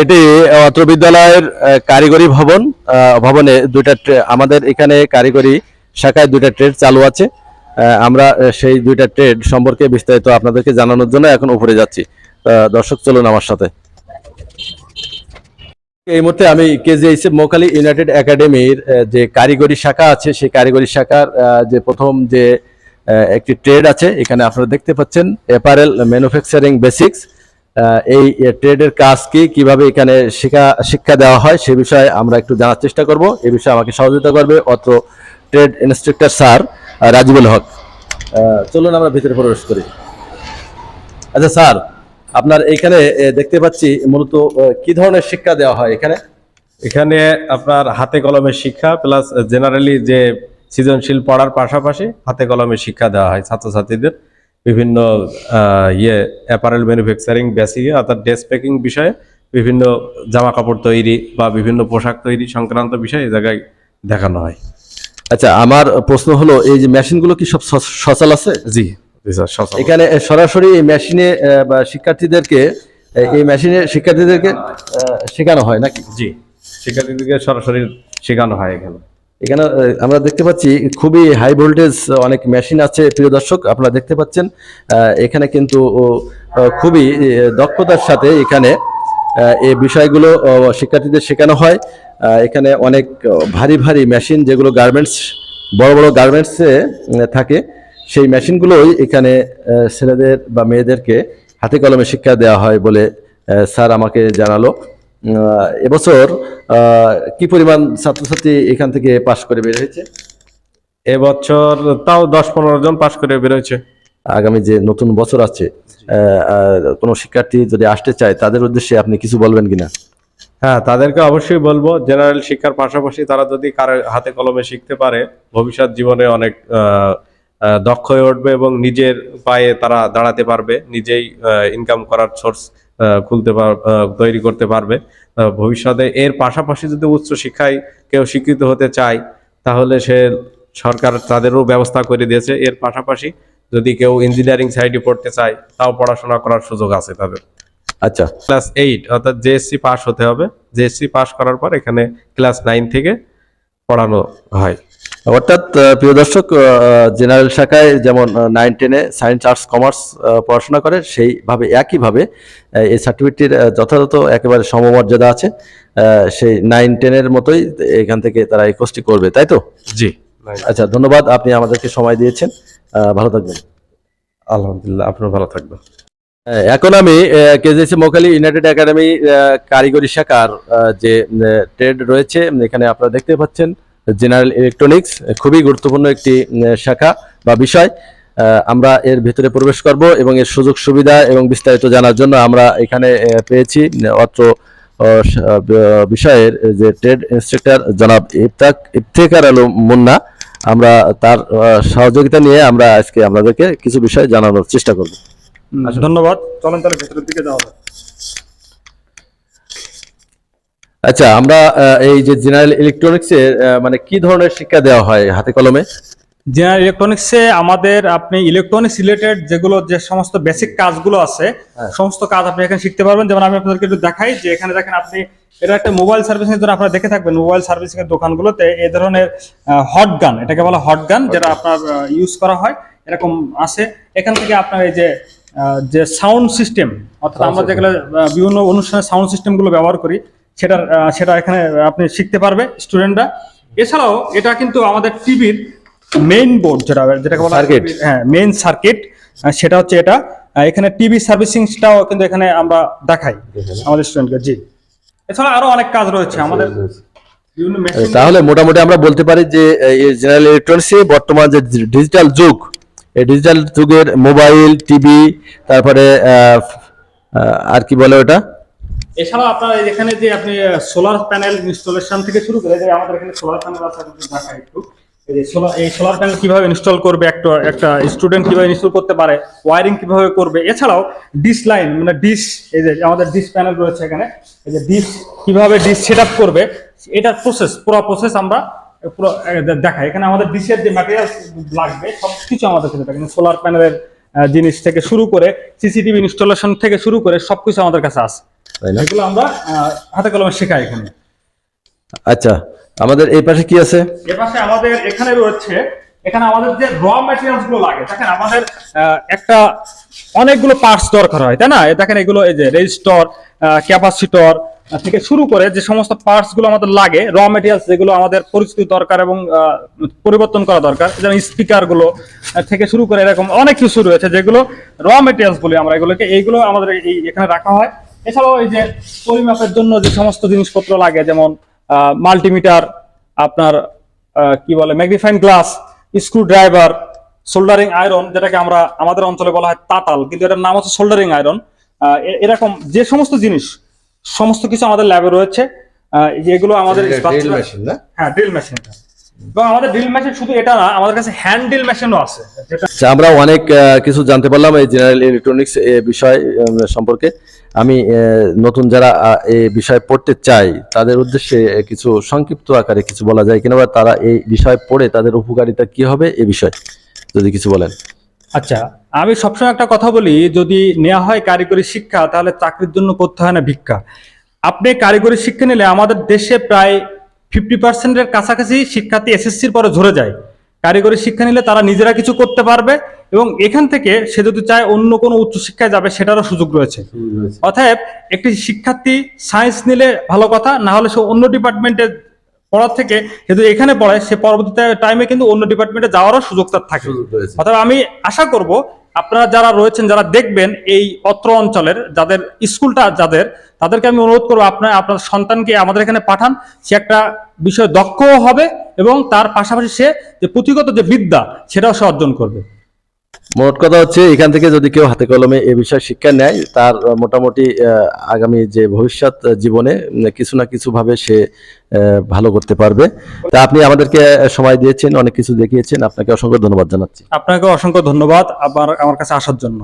এটি অত্র বিদ্যালয়ের কারিগরি ভবন। ভবনে দুইটা আমাদের এখানে কারিগরি শাখায় দুইটা ট্রেড চালু আছে। আমরা সেই দুইটা ট্রেড সম্পর্কে বিস্তারিত আপনাদেরকে জানানোর জন্য এখন উপরে যাচ্ছি। দর্শক, চলুন আমার সাথে। এই মুহূর্তে আমি কেজিআইসি মোকালি ইউনাইটেড একাডেমির যে কারিগরি শাখা আছে, সেই কারিগরি শাখার যে প্রথম যে একটি ট্রেড আছে, এখানে আপনারা দেখতে পাচ্ছেন, অ্যাপারেল ম্যানুফ্যাকচারিং বেসিক্স। এই ট্রেডের কাজ কি, কীভাবে এখানে শিক্ষা শিক্ষা দেওয়া হয়, সে বিষয়ে আমরা একটু জানার চেষ্টা করব। এ বিষয়ে আমাকে সহযোগিতা করবে অত্র trade instructor sir Rajibul Haque. চলুন আমরা ভিতরে প্রবেশ করি। আচ্ছা স্যার, আপনার এখানে দেখতে পাচ্ছি মূলত কি ধরনের শিক্ষা দেওয়া হয় এখানে? এখানে আপনার হাতে কলমের শিক্ষা, প্লাস জেনারেলি যে সৃজনশীল পড়ার পাশাপাশি হাতে কলমের শিক্ষা দেওয়া হয় ছাত্রছাত্রীদের। বিভিন্ন ইয়ে অ্যাপারেল ম্যানুফ্যাকচারিং বেসিকে অর্থাৎ ড্রেস প্যাকিং বিষয়ে বিভিন্ন জামা কাপড় তৈরি বা বিভিন্ন পোশাক তৈরি সংক্রান্ত বিষয়ে এই জায়গায় দেখানো হয়। আচ্ছা আমার প্রশ্ন হলো এই যে মেশিনগুলো কি সব সচল আছে? জি। এখানে সরাসরি এই মেশিনে বা শিক্ষার্থীদেরকে এই মেশিনে শিক্ষার্থীদেরকে শেখানো হয় নাকি? জি শিক্ষার্থীদেরকে সরাসরি শেখানো হয় এখানে। এখানে আমরা দেখতে পাচ্ছি খুবই হাই ভোল্টেজ অনেক মেশিন আছে। প্রিয় দর্শক, আপনারা দেখতে পাচ্ছেন এখানে কিন্তু খুবই দক্ষতার সাথে এখানে এই বিষয়গুলো শিক্ষার্থীদের শেখানো হয়। এখানে অনেক ভারী ভারী মেশিন যেগুলো গার্মেন্টস বড় বড় গার্মেন্টসে থাকে, সেই মেশিনগুলোই এখানে ছেলেদের বা মেয়েদেরকে হাতে কলমে শিক্ষা দেওয়া হয় বলে স্যার আমাকে জানালো। এবছর কি পরিমাণ ছাত্রছাত্রী এখান থেকে পাশ করে বের হয়েছে? এবছর তাও দশ পনেরো জন পাশ করে বেরোচ্ছে আগামী যে নতুন বছর আছে কোনো শিক্ষার্থী যদি আসতে চায় তাদের উদ্দেশ্যে আপনি কিছু বলবেন কিনা? হ্যাঁ তাদেরকে অবশ্যই বলব জেনারেল শিক্ষার পাশাপাশি তারা যদি কারও হাতে কলমে শিখতে পারে ভবিষ্যৎ জীবনে অনেক দক্ষ হয়ে উঠবে এবং নিজের পায়ে তারা দাঁড়াতে পারবে নিজেই ইনকাম করার সোর্স খুলতে পার তৈরি করতে পারবে। ভবিষ্যতে এর পাশাপাশি যদি উচ্চ শিক্ষায় কেউ শিক্ষিত হতে চায় তাহলে সে সরকার তাদেরও ব্যবস্থা করে দিয়েছে। এর পাশাপাশি যদি কেউ ইঞ্জিনিয়ারিং সাইডে পড়তে চায় তাও পড়াশোনা করার সুযোগ আছে তাদের। আচ্ছা। ক্লাস এইট অর্থাৎ জেএসসি পাস হতে হবে। জেএসসি পাস করার পর এখানে ক্লাস নাইন থেকে পড়ানো হয়। অর্থাৎ প্রিয় দর্শক জেনারেল শাখায় যেমন নাইন টেনে সায়েন্স আর্টস কমার্স পড়াশোনা করে সেইভাবে একইভাবে এই সার্টিফিকেটটির যথাযথ একেবারে সমমর্যাদা আছে। সেই নাইন টেনের মতোই এখান থেকে তারা এই কোর্সটি করবে তাই তো? জি। আচ্ছা ধন্যবাদ আপনি আমাদেরকে সময় দিয়েছেন। ভালো থাকবেন। আলহামদুলিল্লাহ আপনার ভালো থাকবে হ্যাঁ, এখন আমি কেজিএসি মোকালি ইউনাইটেড একাডেমি কারিগরি শাখার যে ট্রেড রয়েছে এখানে আপনারা দেখতে পাচ্ছেন জেনারেল ইলেকট্রনিক্স খুবই গুরুত্বপূর্ণ একটি শাখা বা বিষয়। আমরা এর ভিতরে প্রবেশ করব এবং এর সুযোগ সুবিধা এবং বিস্তারিত জানার জন্য আমরা এখানে পেয়েছি অত্র বিষয়ের যে ট্রেড ইনস্ট্রাক্টর জনাব ইফতাক ইফতেকার আলম মুন্না। আমরা তার সহযোগিতা নিয়ে আমরা আজকে আপনাদেরকে কিছু বিষয় জানানোর চেষ্টা করব। ধন্যবাদ। চলেন তাহলে ভেতরের দিকে যাওয়া আচ্ছা আমরা এই যে জেনারেল ইলেকট্রনিক্সের মানে কি ধরনের শিক্ষা দেওয়া হয় হাতে কলমে? জেনারেল ইলেকট্রনিক্সে আমাদের আপনি ইলেকট্রনিক্স রিলেটেড যেগুলো যে সমস্ত বেসিক কাজগুলো আছে সমস্ত কাজ আপনি এখানে শিখতে পারবেন। যেমন আমি আপনাদেরকে একটু দেখাই যে এখানে দেখেন আপনি এটা একটা মোবাইল সার্ভিসিং এর জন্য আপনারা দেখে থাকবেন মোবাইল সার্ভিসিং এর দোকানগুলোতে এই ধরনের হট গান এটাকে বলা হট গান যেটা আপনার ইউজ করা হয় এরকম আছে। এখান থেকে আপনার এই যে যে সাউন্ড সিস্টেম অর্থাৎ আমরা যেগুলো বিভিন্ন অনুষ্ঠানে সাউন্ড সিস্টেমগুলো ব্যবহার করি সেটার আহ, সেটা এখানে আপনি শিখতে পারবে স্টুডেন্টরা এছাড়াও এটা কিন্তু আমাদের টিভির মেইন বোর্ড যেটা যেটাকে বলা হয় হ্যাঁ মেইন সার্কিট সেটা হচ্ছে এটা। এখানে টিভি সার্ভিসিংটাও কিন্তু এখানে আমরা দেখাই আমাদের স্টুডেন্টকে জি। এছাড়া আরও অনেক কাজ রয়েছে আমাদের তাহলে মোটামুটি আমরা বলতে পারি যে জেনারেল ইলেকট্রনিক্সে বর্তমান যে ডিজিটাল যুগ এই ডিজিটাল যুগের মোবাইল টিভি তারপরে আর কি বলে ওটা? এছাড়াও আপনার এখানে যে আপনি সোলার প্যানেল ইনস্টলেশন থেকে শুরু করে যে আমাদের এখানে সোলার প্যানেল আছে দেখাই একটু। এই সোলার প্যানেল কীভাবে ইনস্টল করবে একটা একটা স্টুডেন্ট কীভাবে ইনস্টল করতে পারে ওয়ারিং কীভাবে করবে, এছাড়াও ডিশ লাইন মানে ডিশ এই যে আমাদের ডিশ প্যানেল রয়েছে এখানে, এই যে ডিশ কীভাবে ডিশ সেট আপ করবে, এটার প্রসেস পুরো প্রসেস আমরা, পুরো দেখাই। এখানে আমাদের ডিশের যে ম্যাটেরিয়াল লাগবে সব কিছু আমাদের কাছে থাকে সোলার প্যানেলের জিনিস থেকে শুরু করে সিসিটিভি ইনস্টলেশন থেকে শুরু করে, সবকিছু আমাদের কাছে আছে। তাই না? এগুলো আমরা হাতে কলমে শেখাই এখানে। আচ্ছা আমাদের এই পাশে কি আছে? এ পাশে আমাদের এখানে রয়েছে এখানে আমাদের যে র ম্যাটেরিয়ালসগুলো লাগে দেখেন আমাদের একটা অনেকগুলো পার্টস দরকার হয় তাই না? দেখেন এগুলো এই যে রেজিস্টর ক্যাপাসিটর থেকে শুরু করে যে সমস্ত পার্টসগুলো আমাদের লাগে র ম্যাটেরিয়ালস যেগুলো আমাদের পরিস্থিতি দরকার এবং পরিবর্তন করা দরকার যেমন স্পিকারগুলো থেকে শুরু করে এরকম অনেক কিছু রয়েছে যেগুলো র ম্যাটেরিয়ালস বলি আমরা এগুলোকে এইগুলো আমাদের এই এখানে রাখা হয়। এছাড়াও এই যে পরিমাপের জন্য যে সমস্ত জিনিসপত্র লাগে যেমন মাল্টিমিটার আপনার কি বলে magnifying glass screwdriver soldering iron যেটাকে আমরা আমাদের অঞ্চলে বলা হয় তাতাল কিন্তু এটার নাম হচ্ছে সোল্ডারিং আয়রন এরকম যে সমস্ত জিনিস সমস্ত কিছু আমাদের ল্যাবে রয়েছে। আহ, যে এগুলো আমাদের হ্যাঁ ড্রিল মেশিনটা এবং আমাদের ড্রিল মেশিন শুধু এটা না আমাদের কাছে হ্যান্ড ড্রিল মেশিনও আছে। আচ্ছা, আমরা অনেক কিছু জানতে পারলাম এই জেনারেল ইলেকট্রনিক্স বিষয় সম্পর্কে। আমি নতুন যারা এই বিষয় পড়তে চাই তাদের উদ্দেশ্যে কিছু সংক্ষিপ্ত আকারে কিছু বলা যায় কিনা বা তারা এই বিষয় পড়ে তাদের উপকারিতা কি হবে এ বিষয়ে যদি কিছু বলেন। আচ্ছা আমি সবসময় একটা কথা বলি যদি নেওয়া হয় কারিগরি শিক্ষা তাহলে চাকরির জন্য করতে হয় না ভিক্ষা। আপনি কারিগরি শিক্ষা নিলে আমাদের দেশে প্রায় ফিফটি পার্সেন্টের কাছাকাছি শিক্ষার্থী এসএসসির পরে ঝরে যায়। কারিগরি শিক্ষা নিলে তারা নিজেরা কিছু করতে পারবে এবং এখান থেকে সে যদি চায় অন্য কোনো উচ্চশিক্ষায় যাবে সেটারও সুযোগ রয়েছে। অতএব একটি শিক্ষার্থী সায়েন্স নিলে ভালো কথা না হলে সে অন্য ডিপার্টমেন্টে পড়ার থেকে যদি এখানে পড়ায় সে পরবর্তীতে টাইমে কিন্তু অন্য ডিপার্টমেন্টে যাওয়ারও সুযোগ তার থাকে। অথবা আমি আশা করব আপনারা যারা রয়েছেন, যারা দেখবেন এই অত্র অঞ্চলের, যাদের স্কুলটা, যাদের, তাদেরকে আমি অনুরোধ করব, আপনার আপনার সন্তানকে আমাদের এখানে পাঠান। সে একটা বিষয় দক্ষও হবে এবং তার পাশাপাশি সে যে পুঁথিগত যে বিদ্যা, সেটাও সে অর্জন করবে। মোট কথা হচ্ছে, এখান থেকে যদি কেউ হাতে কলমে এ বিষয়ে শিক্ষা নেয়, তার মোটামুটি আগামী যে ভবিষ্যৎ জীবনে কিছু না কিছু ভাবে সে ভালো করতে পারবে। তা আপনি আমাদেরকে সময় দিয়েছেন, অনেক কিছু দেখিয়েছেন। আপনাকে অসংখ্য ধন্যবাদ জানাচ্ছি। আপনাকে অসংখ্য ধন্যবাদ, আবার আমার কাছে আসার জন্য।